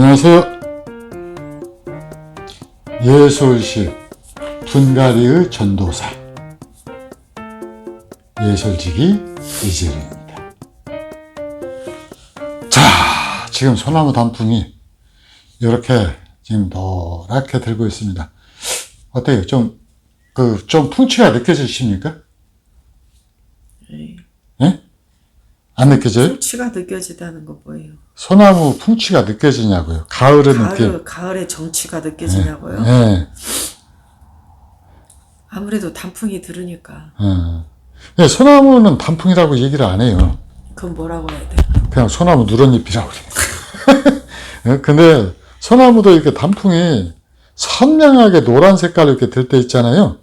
안녕하세요. 예술시 분가리의 전도사 예술지기 이재룡입니다. 자, 지금 소나무 단풍이 이렇게 지금 노랗게 들고 있습니다. 어때요? 좀, 그, 좀 풍치가 느껴지십니까? 네. 예? 안 느껴져요? 풍치가 느껴지다는 거 뭐예요? 소나무 풍치가 느껴지냐고요. 가을의 느낌. 가을, 가을의 정취가 느껴지냐고요? 예. 아무래도 단풍이 들으니까 어. 예, 소나무는 단풍이라고 얘기를 안 해요. 그건 뭐라고 해야 돼? 그냥 소나무 누런잎이라고 그래요. 예, 근데 소나무도 이렇게 단풍이 선명하게 노란 색깔로 이렇게 들 때 있잖아요.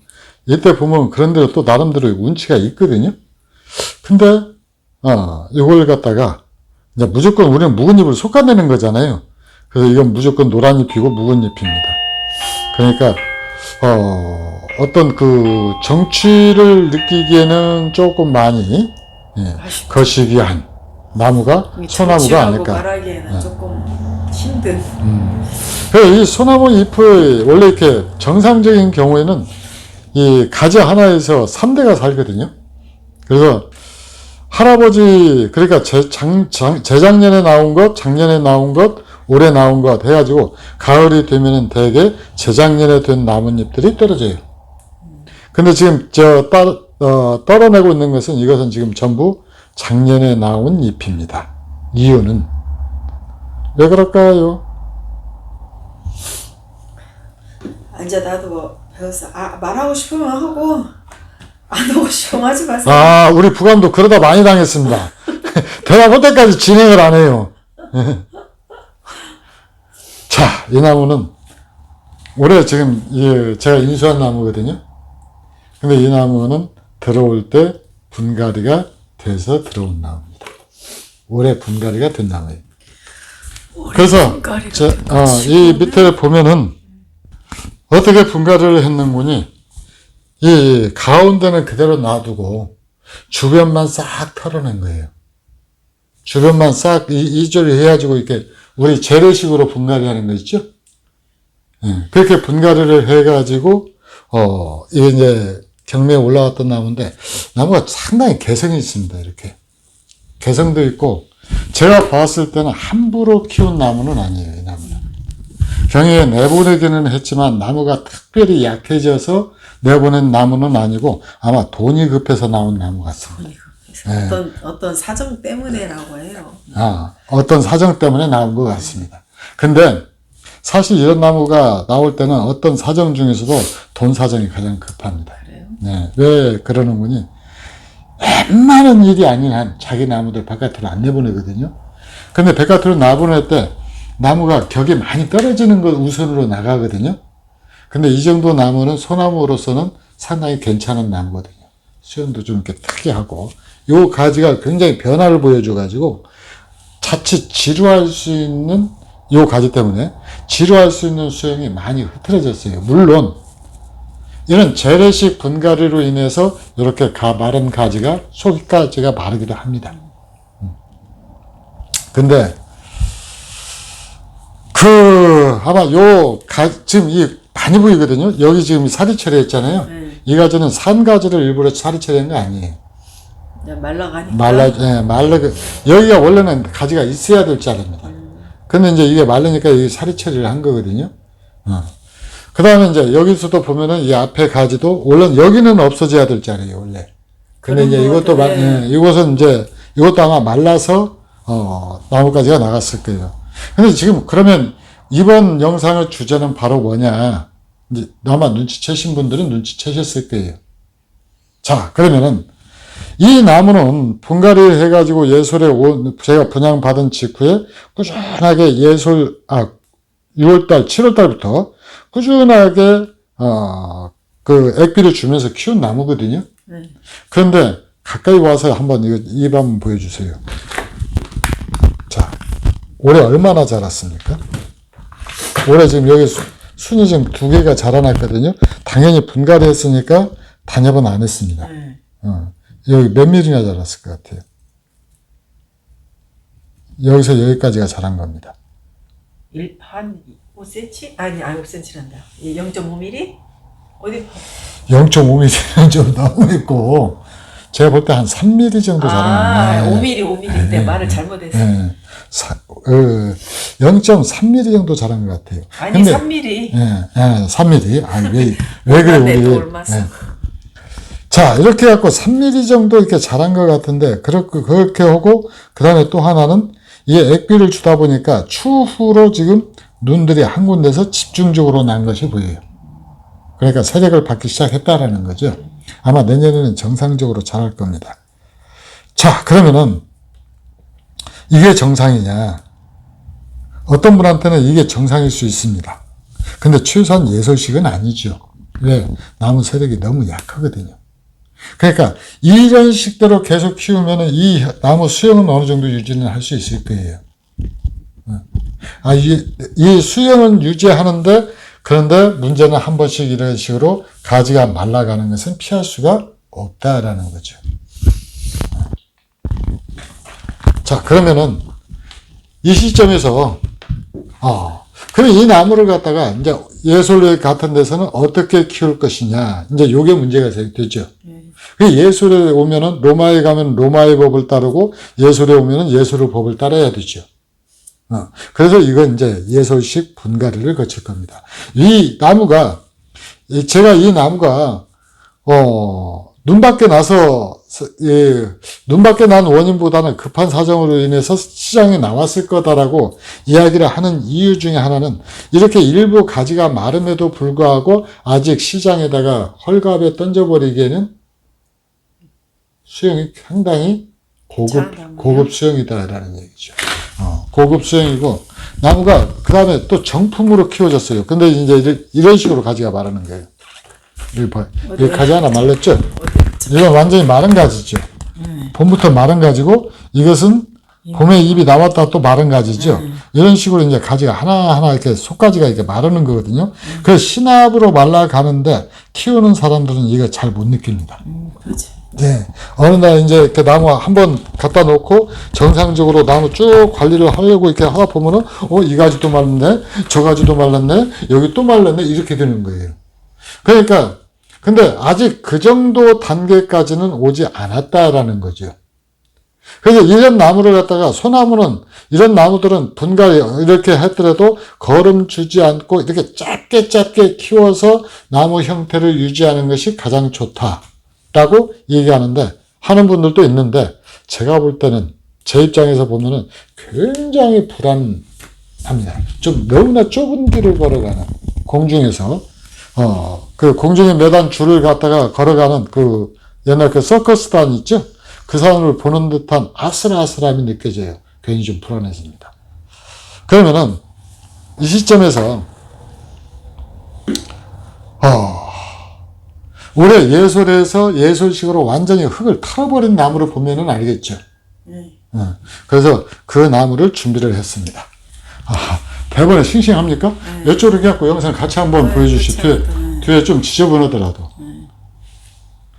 이때 보면 그런 대로 또 나름대로 운치가 있거든요. 근데, 어, 이걸 갖다가 이제 무조건 우리는 묵은 잎을 솎아내는 거잖아요. 그래서 이건 무조건 노란 잎이고 묵은 잎입니다. 그러니까, 어, 어떤 그 정취를 느끼기에는 조금 많이, 예. 거시기한 나무가 이 소나무가 아닐까. 말하기에는 조금 힘든 그이 소나무 잎의 원래 이렇게 정상적인 경우에는 이 가지 하나에서 3대가 살거든요. 그래서 할아버지 그러니까 재, 장, 장, 재작년에 나온 것, 작년에 나온 것, 올해 나온 것 해가지고 가을이 되면은 대개 재작년에 된 나뭇잎들이 떨어져요. 근데 지금 저 따, 어, 떨어내고 있는 것은 이것은 지금 전부 작년에 나온 잎입니다. 이유는 왜 그럴까요? 아, 이제 나도 뭐 배웠어 아 말하고 싶으면 하고 안 하고 싶으면 하지 마세요 아, 우리 부감도 그러다 많이 당했습니다. 대화 못 때까지 진행을 안 해요. 자, 이 나무는 올해 지금 이 제가 인수한 나무거든요. 근데 이 나무는 들어올 때 분갈이가 돼서 들어온 나무입니다. 올해 분갈이가 된 나무예요. 그래서 된 어, 이 밑에 보면은 어떻게 분갈이를 했는군이 이 가운데는 그대로 놔두고 주변만 싹 털어낸 거예요. 주변만 싹 이, 이조리 해가지고 이렇게 우리 재래식으로 분갈이 하는 거 있죠? 예, 그렇게 분갈이를 해가지고 어 이게 이제 경매에 올라왔던 나무인데 나무가 상당히 개성이 있습니다. 이렇게 개성도 있고 제가 봤을 때는 함부로 키운 나무는 아니에요. 이 나무는. 경에 내보내기는 했지만 나무가 특별히 약해져서 내보낸 나무는 아니고 아마 돈이 급해서 나온 나무 같습니다. 그래서 어떤 어떤 사정 때문에라고 해요 아, 어떤 사정 때문에 나온 것 같습니다. 근데 사실 이런 나무가 나올 때는 어떤 사정 중에서도 돈 사정이 가장 급합니다. 그래요? 네, 왜 그러는 거니? 웬만한 일이 아닌 한 자기 나무들 바깥으로 안 내보내거든요. 근데 바깥으로 나보낼 때 나무가 격이 많이 떨어지는 걸 우선으로 나가거든요. 근데 이 정도 나무는 소나무로서는 상당히 괜찮은 나무거든요. 수영도 좀 이렇게 특이하고, 요 가지가 굉장히 변화를 보여줘가지고, 자칫 지루할 수 있는 요 가지 때문에 지루할 수 있는 수영이 많이 흐트러졌어요. 물론, 이런 재래식 분갈이로 인해서 이렇게 가, 마른 가지가 속가지가 마르기도 합니다. 음. 근데 그 아마 요 가, 지금 이 많이 보이거든요. 여기 지금 살이 처리했잖아요. 네. 이 가지는 산 가지를 일부러 살이 처리한 거 아니에요. 그냥 말라가니까 말라, 예, 말라, 여기가 원래는 가지가 있어야 될 자리입니다. 근데 이제 이게 말르니까 이 살이 처리를 한 거거든요. 어. 그 다음에 이제 여기서도 보면은 이 앞에 가지도, 원래 여기는 없어져야 될 자리예요, 원래. 근데 그런 이제 것 이것도, 말. 예, 이것은 이제, 이것도 아마 말라서, 어, 나무가지가 나갔을 거예요. 근데 지금 그러면 이번 영상의 주제는 바로 뭐냐. 이제 아마 눈치채신 분들은 눈치채셨을 거예요. 자, 그러면은 이 나무는 분갈이 해가지고 예술에 온, 제가 분양받은 직후에 꾸준하게 예술, 아, 6월달, 7월달부터 꾸준하게, 어, 그 액비를 주면서 키운 나무거든요. 네. 그런데 가까이 와서 한번 이거 입 한번 보여주세요. 자, 올해 얼마나 자랐습니까? 올해 지금 여기 수, 순이 지금 두 개가 자라났거든요. 당연히 분갈이 했으니까 단엽은 안 했습니다. 네. 어, 여기 몇 밀이나 자랐을 것 같아요? 여기서 여기까지가 자란 겁니다. 일, 한 5cm? 아니, 아니 5cm란다. 0.5mm? 어디 봐. 0.5mm는 좀 너무 있고, 제가 볼 때 한 3mm 정도 아, 자라는 5mm, 5mm 때 말을 잘못했어. 예. 사, 어, 0.3mm 정도 자란 것 같아요. 아니, 근데- 3mm. 예, 예, 3mm. 아니, 왜, 왜 그래, 우리. 예. 자, 이렇게 해갖고 3mm 정도 이렇게 자란 것 같은데, 그렇게, 그렇게 하고, 그 다음에 또 하나는, 이 액비를 주다 보니까 추후로 지금 눈들이 한 군데서 집중적으로 난 것이 보여요. 그러니까 세력을 받기 시작했다라는 거죠. 아마 내년에는 정상적으로 자랄 겁니다. 자, 그러면은, 이게 정상이냐? 어떤 분한테는 이게 정상일 수 있습니다. 근데 최소한 예솔식은 아니죠. 왜? 나무 세력이 너무 약하거든요. 그러니까 이런 식대로 계속 키우면 이 나무 수영은 어느 정도 유지는 할 수 있을 거예요. 어. 아, 이, 이 수영은 유지하는데 그런데 문제는 한 번씩 이런 식으로 가지가 말라가는 것은 피할 수가 없다라는 거죠. 자, 그러면은 이 시점에서 어, 그럼 이 나무를 갖다가 이제 예술회 같은 데서는 어떻게 키울 것이냐. 이제 요게 문제가 되죠. 그 예술에 오면은 로마에 가면 로마의 법을 따르고 예술에 오면은 예술의 법을 따라야 되죠. 어, 그래서 이건 이제 예술식 분갈이를 거칠 겁니다. 이 나무가, 이 제가 이 나무가, 어, 눈 밖에 나서, 예, 눈 밖에 난 원인보다는 급한 사정으로 인해서 시장에 나왔을 거다라고 이야기를 하는 이유 중에 하나는 이렇게 일부 가지가 마름에도 불구하고 아직 시장에다가 헐갑에 던져버리기에는 수영이 상당히 고급, 고급 수영이다라는 얘기죠. 어, 고급 수영이고, 나무가, 그 다음에 또 정품으로 키워졌어요. 근데 이제 이런, 식으로 가지가 마르는 거예요. 여기 가지 하나 말랐죠? 이건 완전히 마른 가지죠. 봄부터 마른 가지고, 이것은 봄에 잎이 나왔다 또 마른 가지죠. 이런 식으로 이제 가지가 하나하나 이렇게 속가지가 이렇게 마르는 거거든요. 그 신압으로 말라가는데 키우는 사람들은 이거 잘 못 느낍니다. 음, 그렇지. 네. 어느 날 이제 이렇게 나무 한 번 갖다 놓고 정상적으로 나무 쭉 관리를 하려고 이렇게 하다 보면은, 어, 이 가지도 말랐네, 저 가지도 말랐네, 여기 또 말랐네, 이렇게 되는 거예요. 그러니까, 근데 아직 그 정도 단계까지는 오지 않았다라는 거죠. 그래서 이런 나무를 갖다가 소나무는 이런 나무들은 분갈이 이렇게 했더라도 거름 주지 않고 이렇게 짧게 짧게 키워서 나무 형태를 유지하는 것이 가장 좋다라고 얘기하는데 하는 분들도 있는데 제가 볼 때는 제 입장에서 보면은 굉장히 불안합니다. 좀 너무나 좁은 길을 걸어가는 공중에서 어 그 공중에 매단 줄을 갖다가 걸어가는 그 옛날 그 서커스단 있죠? 그 사람을 보는 듯한 아슬아슬함이 느껴져요. 괜히 좀 불안해집니다. 그러면은 이 시점에서 어, 올해 예술에서 예술식으로 완전히 흙을 털어버린 나무를 보면은 알겠죠. 네. 어, 그래서 그 나무를 준비를 했습니다. 아, 대본에 싱싱합니까? 이쪽으로 해갖고 영상 같이 한번 네, 보여주시죠. 뒤에, 그렇죠. 네. 뒤에 좀 지저분하더라도.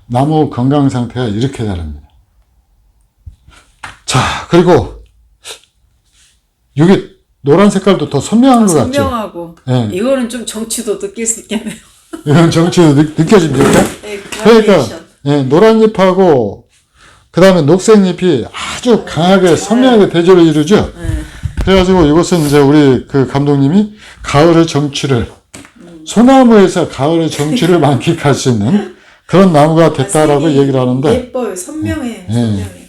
나무 건강 상태가 이렇게 다릅니다. 자, 그리고 여기 노란 색깔도 더 선명한 것 같죠? 선명하고 네. 이거는 좀 정치도 느낄 수 있겠네요. 이런 정치도 느, 느껴집니까? 네, 그러니까. 예, 노란 잎하고 그 다음에 녹색 잎이 아주 강하게 선명하게 대조를 이루죠. 네. 그래가지고 이것은 이제 우리 그 감독님이 가을의 정취를 소나무에서 가을의 정취를 만끽할 수 있는 그런 나무가 됐다라고 색이 얘기를 하는데 예뻐요. 선명해. 선명해.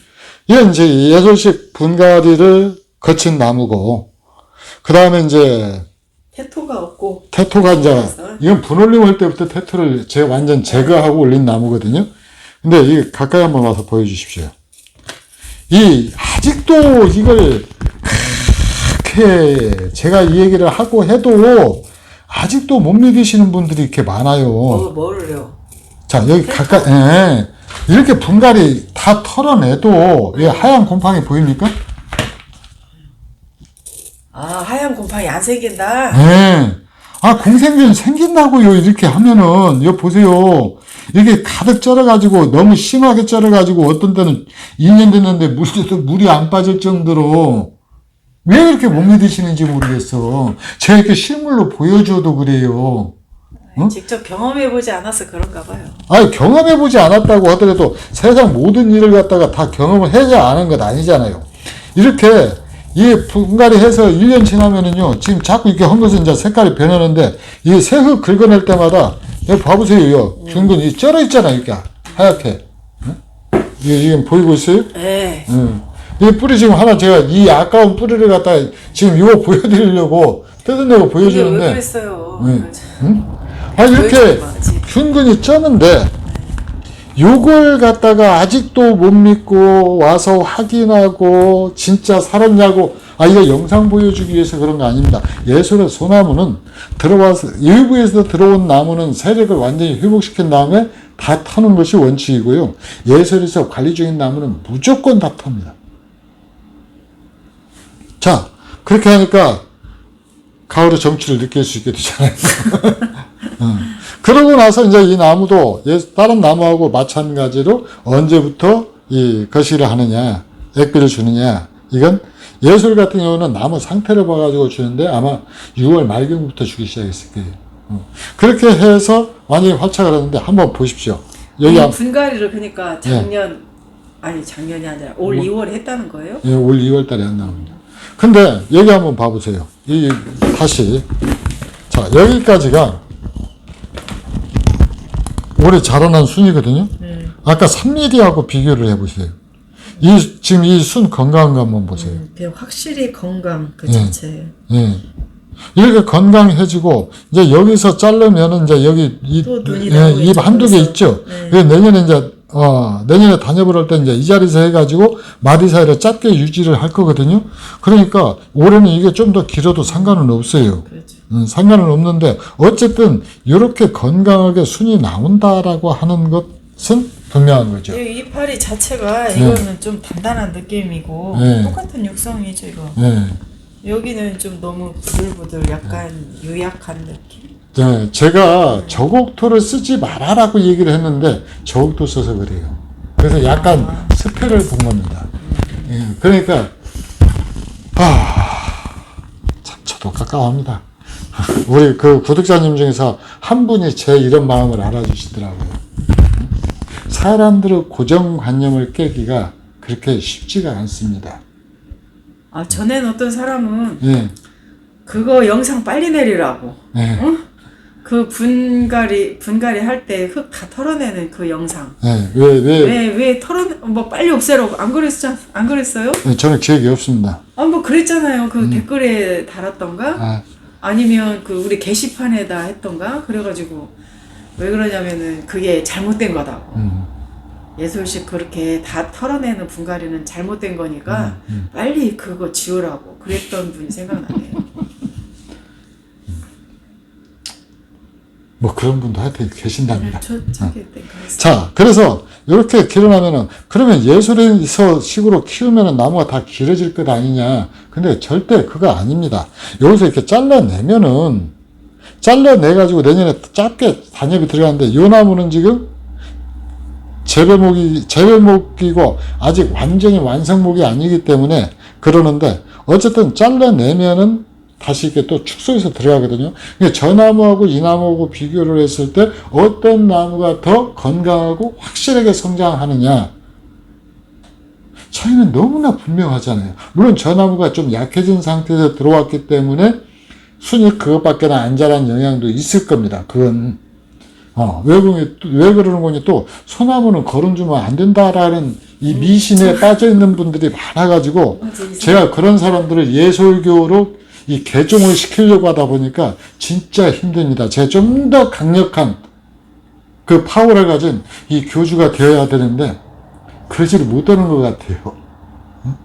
이건 이제 예술식 분갈이를 거친 나무고 그 다음에 이제 태토가 없고 테토가 이제? 이건 분올림 할 때부터 테토를 제가 완전 제거하고 올린 나무거든요. 근데 이 가까이 한번 와서 보여주십시오. 이 아직도 이걸 그렇게 제가 이 얘기를 하고 해도 아직도 못 믿으시는 분들이 이렇게 많아요. 뭐, 뭐를요? 자 여기 가까이 예. 이렇게 분갈이 다 털어내도 이 하얀 곰팡이 보입니까? 아 하얀 곰팡이 안 생긴다. 예. 아, 공생균 생긴다고요. 이렇게 하면은, 이거 보세요. 이게 가득 쩔어가지고, 너무 심하게 쩔어가지고, 어떤 때는 2년 됐는데, 물도, 물이 안 빠질 정도로, 왜 그렇게 못 믿으시는지 모르겠어. 제가 이렇게 실물로 보여줘도 그래요. 응? 직접 경험해보지 않아서 그런가 봐요. 아니, 경험해보지 않았다고 하더라도 세상 모든 일을 갖다가 다 경험을 해야 아는 것 아니잖아요. 이렇게 이 분갈이 해서 1년 지나면은요, 지금 자꾸 이렇게 한 것은 이제 색깔이 변하는데, 이 새흙 긁어낼 때마다, 여기 봐보세요. 둥근 이 쩔어 있잖아요, 이렇게. 하얗게. 응? 이게, 이게 보이고 있어요? 네. 응. 이 뿌리 지금 하나 제가 이 아까운 뿌리를 갖다 지금 이거 보여드리려고 뜯어내고 이게 왜 보여주는데, 그랬어요? 응. 응? 아, 이렇게. 균근이 쩌는데, 요걸 갖다가 아직도 못 믿고 와서 확인하고 진짜 살았냐고 아 이거 영상 보여주기 위해서 그런 거 아닙니다. 예술의 소나무는 들어와서 일부에서 들어온 나무는 세력을 완전히 회복시킨 다음에 다 타는 것이 원칙이고요. 예술에서 관리 중인 나무는 무조건 다 탑니다. 자 그렇게 하니까 가을의 정취를 느낄 수 있게 되잖아요. 어. 그러고 나서 이제 이 나무도 예- 다른 나무하고 마찬가지로 언제부터 이 거시를 하느냐, 액비를 주느냐, 이건 예술 같은 경우는 나무 상태를 봐가지고 주는데 아마 6월 말경부터 주기 시작했을 거예요. 어. 그렇게 해서 완전히 활착을 하는데 한번 보십시오. 여기 이 한- 분갈이를 그러니까 작년 아니 작년이 아니라 올 2월에 했다는 거예요? 예, 올 2월 달에 한 나옵니다. 근데 여기 한번 봐보세요. 이, 다시. 자, 여기까지가 올해 자라난 순이거든요. 아까 3mm하고 비교를 해보세요. 이, 지금 이 순 건강한 거 한번 보세요. 그냥 확실히 건강 그 예. 자체. 예. 이렇게 건강해지고, 이제 여기서 자르면은 이제 여기 예, 입 한두 개. 있죠. 네. 내년에 이제, 어, 내년에 단엽을 할 때 이제 이 자리에서 해가지고 마디 사이를 짧게 유지를 할 거거든요. 그러니까 올해는 이게 좀 더 길어도 상관은 없어요. 그렇죠. 음, 상관은 없는데, 어쨌든 이렇게 건강하게 순이 나온다라고 하는 것은 분명한 거죠. 이 이파리 자체가 이거는 좀 단단한 느낌이고 네. 똑같은 육성이죠 이거. 예. 여기는 좀 너무 부들부들 약간 유약한 느낌. 네, 제가 저곡토를 쓰지 말아라고 얘기를 했는데 저곡토 써서 그래요. 그래서 약간 스페를 본 겁니다. 예, 그러니까 아, 참 저도 깝깝합니다. 우리 그 구독자님 중에서 한 분이 제 이런 마음을 알아주시더라고요. 사람들의 고정관념을 깨기가 그렇게 쉽지가 않습니다. 아 전엔 어떤 사람은 예, 그거 영상 빨리 내리라고. 예, 그 분갈이 분갈이 할 때 흙 다 털어내는 그 영상. 예, 왜, 왜, 왜 왜 털어 뭐 빨리 없애라고 안 그랬죠? 안 그랬어요? 예, 저는 기억이 없습니다. 아 뭐 그랬잖아요. 그 댓글에 달았던가 아, 아니면 그 우리 게시판에다 했던가 그래가지고 왜 그러냐면은 그게 잘못된 거다고. 음. 예술식 그렇게 다 털어내는 분갈이는 잘못된 거니까 빨리 그거 지우라고 그랬던 분이 생각나네요. 뭐 그런 분도 하여튼 계신답니다. 그랬어요. 자, 그래서 이렇게 길어나면은 그러면 예술에서 식으로 키우면은 나무가 다 길어질 것 아니냐? 근데 절대 그거 아닙니다. 여기서 이렇게 잘라내면은 잘라내 가지고 내년에 짧게 단엽이 들어가는데 이 나무는 지금 재배목이 재배목이고 아직 완전히 완성목이 아니기 때문에 그러는데 어쨌든 잘라내면은 다시 이렇게 또 축소해서 들어가거든요. 그러니까 저 나무하고 이 나무하고 비교를 했을 때 어떤 나무가 더 건강하고 확실하게 성장하느냐 차이는 너무나 분명하잖아요. 물론 저 나무가 좀 약해진 상태에서 들어왔기 때문에 순이 그것밖에 안 자란 영향도 있을 겁니다. 그건 어, 왜, 그러- 왜 그러는 거니 또 소나무는 거름 주면 안 된다라는 이 미신에 빠져 있는 분들이 많아가지고 제가 그런 사람들을 예술교로 이 개종을 시키려고 하다 보니까 진짜 힘듭니다. 제가 좀 더 강력한 그 파워를 가진 이 교주가 되어야 되는데 그러지를 못하는 것 같아요. 응?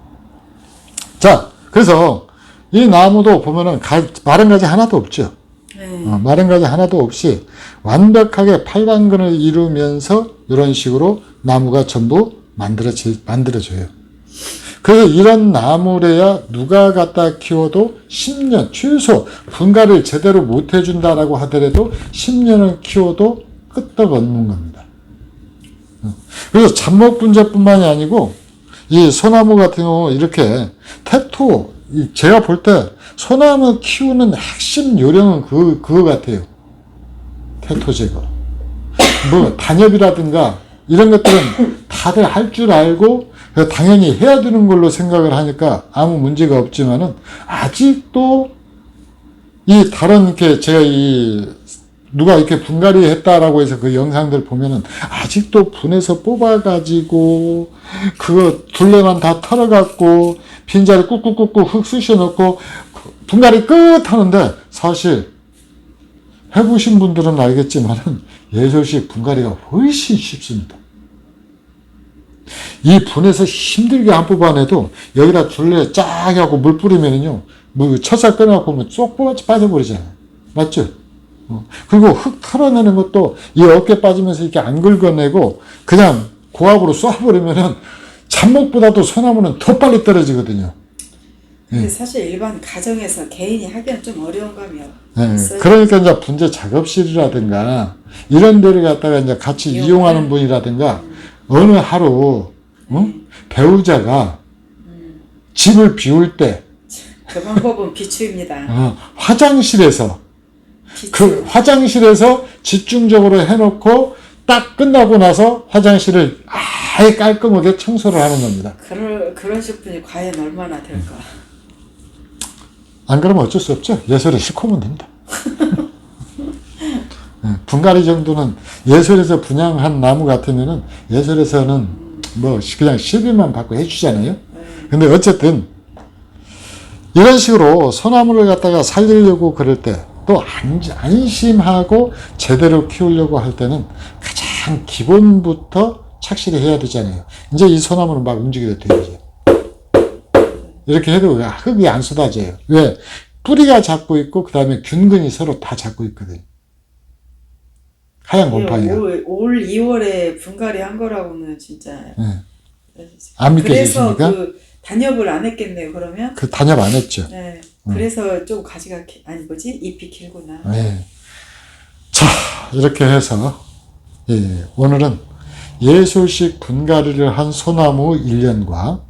자, 그래서 이 나무도 보면은 가, 마른 가지 하나도 없죠. 네. 어, 마른 가지 하나도 없이 완벽하게 팔방근을 이루면서 이런 식으로 나무가 전부 만들어지, 만들어져요. 그래서 이런 나무래야 누가 갖다 키워도 10년, 최소 분갈이를 제대로 못 해준다라고 하더라도 10년을 키워도 끄떡 없는 겁니다. 어. 그래서 잡목 분자뿐만이 아니고 이 소나무 같은 경우 이렇게 이 제가 볼 때 소나무 키우는 핵심 요령은 그 그거 같아요. 태토 제거. 뭐 단엽이라든가 이런 것들은 다들 할 줄 알고 당연히 해야 되는 걸로 생각을 하니까 아무 문제가 없지만은 아직도 이 다른 이렇게 제가 이 누가 이렇게 분갈이 했다라고 해서 그 영상들 보면은 아직도 분에서 뽑아가지고 그거 둘레만 다 털어갖고 빈자리 꾹꾹꾹꾹 흙 쑤셔 넣고 분갈이 끝 하는데 사실 해보신 분들은 알겠지만은 예솔식 분갈이가 훨씬 쉽습니다. 이 분에서 힘들게 한 뽑아내도 여기다 둘레 쫙 하고 물 뿌리면은요, 뭐 첫살 끊어갖고 보면 쏙 뽑아- 빠져버리잖아요. 맞죠? 어. 그리고 흙 털어내는 것도 이 어깨 빠지면서 이렇게 안 긁어내고 그냥 고압으로 쏴버리면은 잡목보다도 소나무는 더 빨리 떨어지거든요. 근데 사실 일반 가정에서 개인이 하기는 좀 어려운 감이 예, 있어요. 그러니까 이제 분재 작업실이라든가 이런 데를 갖다가 이제 같이 이용하는? 이용하는 분이라든가 어느 하루 어? 배우자가 집을 비울 때 그 방법은 비추입니다. 어, 화장실에서 비추. 그 화장실에서 집중적으로 해놓고 딱 끝나고 나서 화장실을 아예 깔끔하게 청소를 하는 겁니다. 그럴 그러실 분이 과연 얼마나 될까? 안 그러면 어쩔 수 없죠. 예술에 싣고면 됩니다. 예, 분갈이 정도는 예술에서 분양한 나무 같으면은 예술에서는 뭐 그냥 시비만 받고 해주잖아요. 근데 어쨌든 이런 식으로 소나무를 갖다가 살리려고 그럴 때 또 안심하고 제대로 키우려고 할 때는 가장 기본부터 착실히 해야 되잖아요. 이제 이 소나무는 막 움직여도 되죠. 이렇게 해도 왜 흙이 안 쏟아져요. 왜? 뿌리가 잡고 있고, 그 다음에 균근이 서로 다 잡고 있거든. 하얀 곰팡이가. 올, 올 2월에 분갈이 한 거라고는 진짜. 예. 안 믿겨지십니까? 그래서 그 단엽을 안 했겠네요. 그러면. 그 단엽 안 했죠. 네. 그래서 좀 가지가 기- 아니 뭐지 잎이 길구나. 네. 자, 이렇게 해서, 예, 오늘은 예술식 분갈이를 한 소나무 1년과,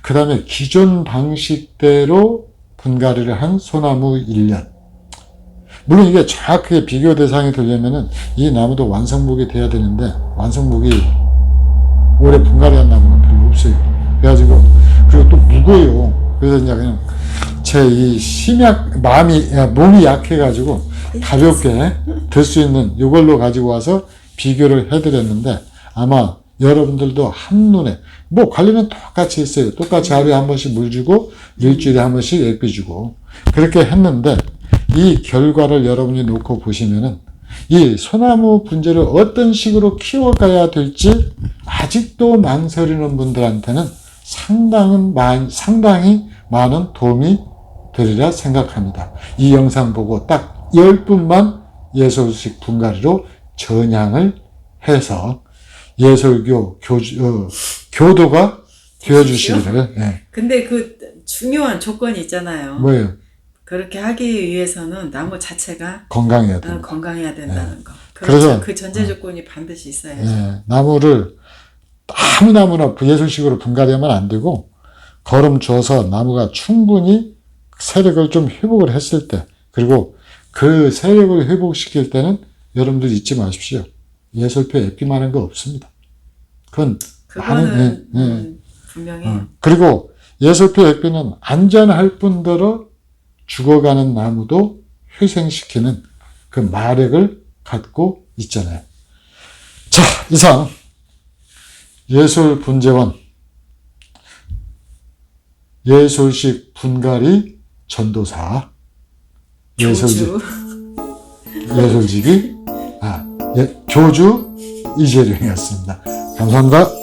그 다음에 기존 방식대로 분갈이를 한 소나무 1년. 물론 이게 정확하게 비교 대상이 되려면은 이 나무도 완성목이 돼야 되는데, 완성목이 올해 분갈이한 나무는 별로 없어요. 그래가지고, 그리고 또 무거워요. 그래서 이제 그냥 제 이 심약, 마음이, 야, 몸이 약해가지고 가볍게 들 수 있는 이걸로 가지고 와서 비교를 해드렸는데 아마 여러분들도 한눈에, 뭐 관리는 똑같이 했어요. 똑같이 하루에 한 번씩 물 주고 일주일에 한 번씩 액비 주고 그렇게 했는데 이 결과를 여러분이 놓고 보시면은 이 소나무 분재를 어떤 식으로 키워가야 될지 아직도 망설이는 분들한테는 상당한, 많- 상당히 많은 도움이 되리라 생각합니다. 이 영상 보고 딱 10분만 예술식 분갈이로 전향을 해서 예술교 교주, 어, 교도가 되어주시기를, 예. 근데 그 중요한 조건이 있잖아요. 뭐예요? 그렇게 하기 위해서는 나무 자체가 건강해야 어, 됩니다. 건강해야 된다는 거. 네. 그래서- 그래서 그 전제 조건이 반드시 있어야죠. 예, 나무를 아무 나무나 예술식으로 분갈이하면 안 되고 거름 줘서 나무가 충분히 세력을 좀 회복을 했을 때 그리고 그 세력을 회복시킬 때는 여러분들 잊지 마십시오. 예술표 앱기만 한 거 없습니다. 그건 그거는 다른- 예, 예. 음, 분명히 어, 그리고 예술표 앱기는 안전할 뿐더러 죽어가는 나무도 회생시키는 그 마력을 갖고 있잖아요. 자, 이상 예술 분재원 예술식 분갈이 전도사 예술직 예술직이 아, 예, 교주 이재룡이었습니다. 감사합니다.